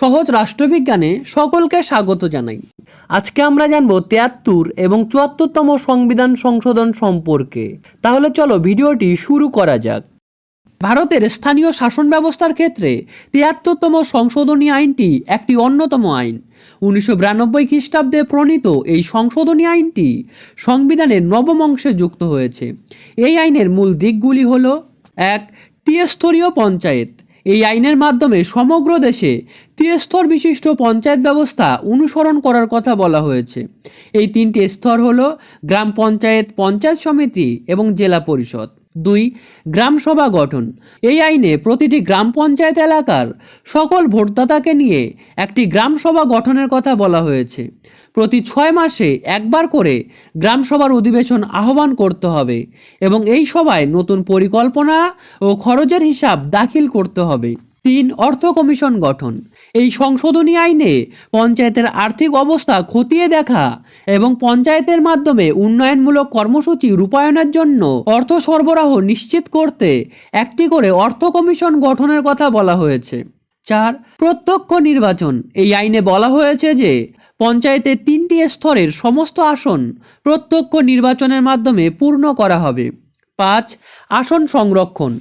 সহজ রাষ্ট্রবিজ্ঞানে সকলকে স্বাগত জানাই। আজকে আমরা জানব তিয়াত্তর এবং চুয়াত্তরতম সংবিধান সংশোধন সম্পর্কে। তাহলে চলো ভিডিওটি শুরু করা যাক। ভারতের স্থানীয় শাসন ব্যবস্থার ক্ষেত্রে তিয়াত্তরতম সংশোধনী আইনটি একটি অন্যতম আইন। উনিশশো বিরানব্বই খ্রিস্টাব্দে প্রণীত এই সংশোধনী আইনটি সংবিধানের নবম অংশে যুক্ত হয়েছে। এই আইনের মূল দিকগুলি হল, এক, ত্রিস্তরীয় পঞ্চায়েত। এই আইনের মাধ্যমে সমগ্র দেশে ত্রিস্তর বিশিষ্ট পঞ্চায়েত ব্যবস্থা অনুসরণ করার কথা বলা হয়েছে। এই তিনটি স্তর হল গ্রাম পঞ্চায়েত পঞ্চায়েত সমিতি এবং জেলা পরিষদ। দুই গ্রামসভা গঠন। এই আইনে প্রতিটি গ্রাম পঞ্চায়েত এলাকার সকল ভোটদাতাকে নিয়ে একটি গ্রামসভা গঠনের কথা বলা হয়েছে। প্রতি ছয় মাসে একবার করে গ্রামসভার অধিবেশন আহ্বান করতে হবে এবং এই সভায় নতুন পরিকল্পনা ও খরচের হিসাব দাখিল করতে হবে। তিন অর্থ কমিশন গঠন। এই সংশোধনী আইনে পঞ্চায়েতের আর্থিক অবস্থা খতিয়ে দেখা এবং পঞ্চায়েতের মাধ্যমে উন্নয়নমূলক কর্মসূচি রূপায়ণের জন্য অর্থ সরবরাহ নিশ্চিত করতে একটি করে অর্থ কমিশন গঠনের কথা বলা হয়েছে। চার, প্রত্যক্ষ নির্বাচন। এই আইনে বলা হয়েছে যে পঞ্চায়েতের তিনটি স্তরের সমস্ত আসন প্রত্যক্ষ নির্বাচনের মাধ্যমে পূর্ণ করা হবে। পাঁচ, আসন সংরক্ষণ।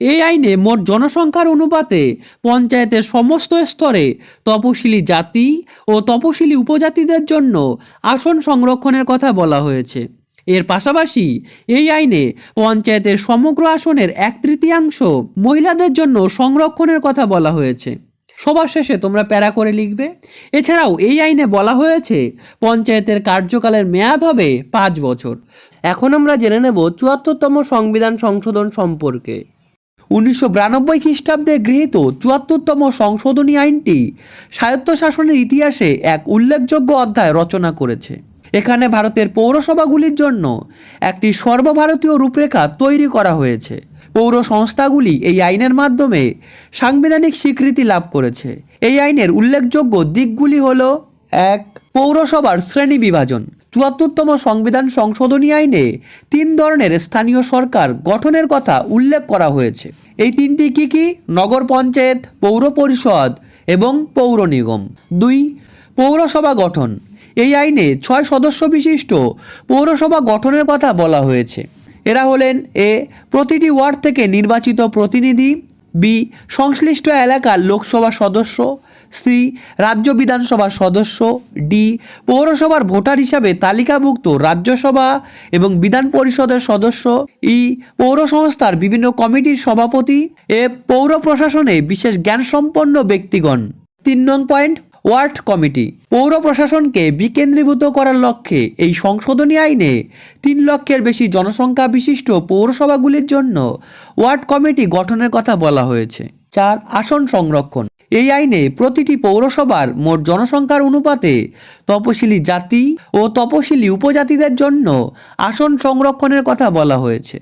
এই আইনে মোট জনসংখ্যার অনুপাতে পঞ্চায়েতের সমস্ত স্তরে তপশিলি জাতি ও তপশিলি উপজাতিদের জন্য আসন সংরক্ষণের কথা বলা হয়েছে। এর পাশাপাশি এই আইনে পঞ্চায়েতের সমগ্র আসনের এক তৃতীয়াংশ মহিলাদের জন্য সংরক্ষণের কথা বলা হয়েছে। সবার শেষে তোমরা প্যারা করে লিখবে। এছাড়াও এই আইনে বলা হয়েছে, পঞ্চায়েতের কার্যকালের মেয়াদ হবে পাঁচ বছর। এখন আমরা জেনে নেব চুয়াত্তরতম সংবিধান সংশোধন সম্পর্কে। উনিশশো বিরানব্বই খ্রিস্টাব্দে গৃহীত চুয়াত্তরতম সংশোধনী আইনটি স্বায়ত্তশাসনের ইতিহাসে এক উল্লেখযোগ্য অধ্যায় রচনা করেছে। এখানে ভারতের পৌরসভাগুলির জন্য একটি সর্বভারতীয় রূপরেখা তৈরি করা হয়েছে। পৌর সংস্থাগুলি এই আইনের মাধ্যমে সাংবিধানিক স্বীকৃতি লাভ করেছে। এই আইনের উল্লেখযোগ্য দিকগুলি হল, এক, পৌরসভার শ্রেণি বিভাজন। চুয়াত্তরতম সংবিধান সংশোধনী আইনে তিন ধরনের স্থানীয় সরকার গঠনের কথা উল্লেখ করা হয়েছে। এই তিনটি কি কি? নগর পঞ্চায়েত, পৌর পরিষদ এবং পৌর নিগম। দুই, পৌরসভা গঠন। এই আইনে ছয় সদস্য বিশিষ্ট পৌরসভা গঠনের কথা বলা হয়েছে। এরা হলেন এ, প্রতিটি ওয়ার্ড থেকে নির্বাচিত প্রতিনিধি, বি, সংশ্লিষ্ট এলাকার লোকসভা সদস্য সি রাজ্য বিধানসভার সদস্য, ডি, পৌরসভার ভোটার হিসাবে তালিকাভুক্ত রাজ্যসভা এবং বিধান পরিষদের সদস্য, ই পৌর সংস্থার বিভিন্ন কমিটির সভাপতি, এ, পৌর প্রশাসনে বিশেষ জ্ঞানসম্পন্ন ব্যক্তিগণ। তিন নং পয়েন্ট, ওয়ার্ড কমিটি। পৌর প্রশাসনকে বিকেন্দ্রীভূত করার লক্ষ্যে এই সংশোধনী আইনে তিন লক্ষের বেশি জনসংখ্যা বিশিষ্ট পৌরসভাগুলির জন্য ওয়ার্ড কমিটি গঠনের কথা বলা হয়েছে। চার, আসন সংরক্ষণ। এই আইনে প্রতিটি পৌরসভার মোট জনসংখ্যার অনুপাতে তপশিলি জাতি ও তপশিলি উপজাতিদের জন্য আসন সংরক্ষণের কথা বলা হয়েছে।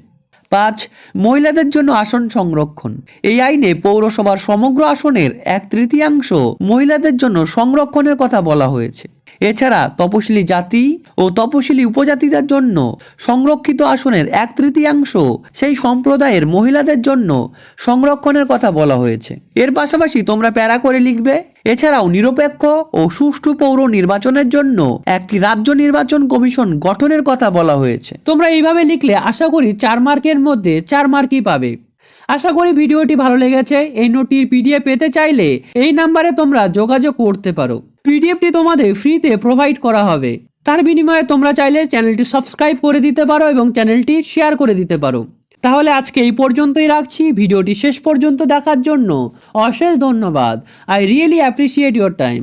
পাঁচ, মহিলাদের জন্য আসন সংরক্ষণ। এই আইনে পৌরসভার সমগ্র আসনের এক তৃতীয়াংশ মহিলাদের জন্য সংরক্ষণের কথা বলা হয়েছে। এছাড়া তপশিলি জাতি ও তপশিলি উপজাতিদের জন্য সংরক্ষিত আসনের এক তৃতীয়াংশ সেই সম্প্রদায়ের মহিলাদের জন্য সংরক্ষণের কথা বলা হয়েছে। এর পাশাপাশি তোমরা প্যারা করে লিখবে, এছাড়াও নিরপেক্ষ ও সুষ্ঠু পৌর নির্বাচনের জন্য একটি রাজ্য নির্বাচন কমিশন গঠনের কথা বলা হয়েছে। তোমরা এইভাবে লিখলে আশা করি চার মার্কের মধ্যে চার মার্কই পাবে। আশা করি ভিডিওটি ভালো লেগেছে। এই নোটটির পিডিএফ পেতে চাইলে এই নাম্বারে তোমরা যোগাযোগ করতে পারো। পিডিএফটি তোমাদের ফ্রিতে প্রোভাইড করা হবে। তার বিনিময়ে তোমরা চাইলে চ্যানেলটি সাবস্ক্রাইব করে দিতে পারো এবং চ্যানেলটি শেয়ার করে দিতে পারো। তাহলে আজকে এই পর্যন্তই রাখছি। ভিডিওটি শেষ পর্যন্ত দেখার জন্য অশেষ ধন্যবাদ। I really appreciate your time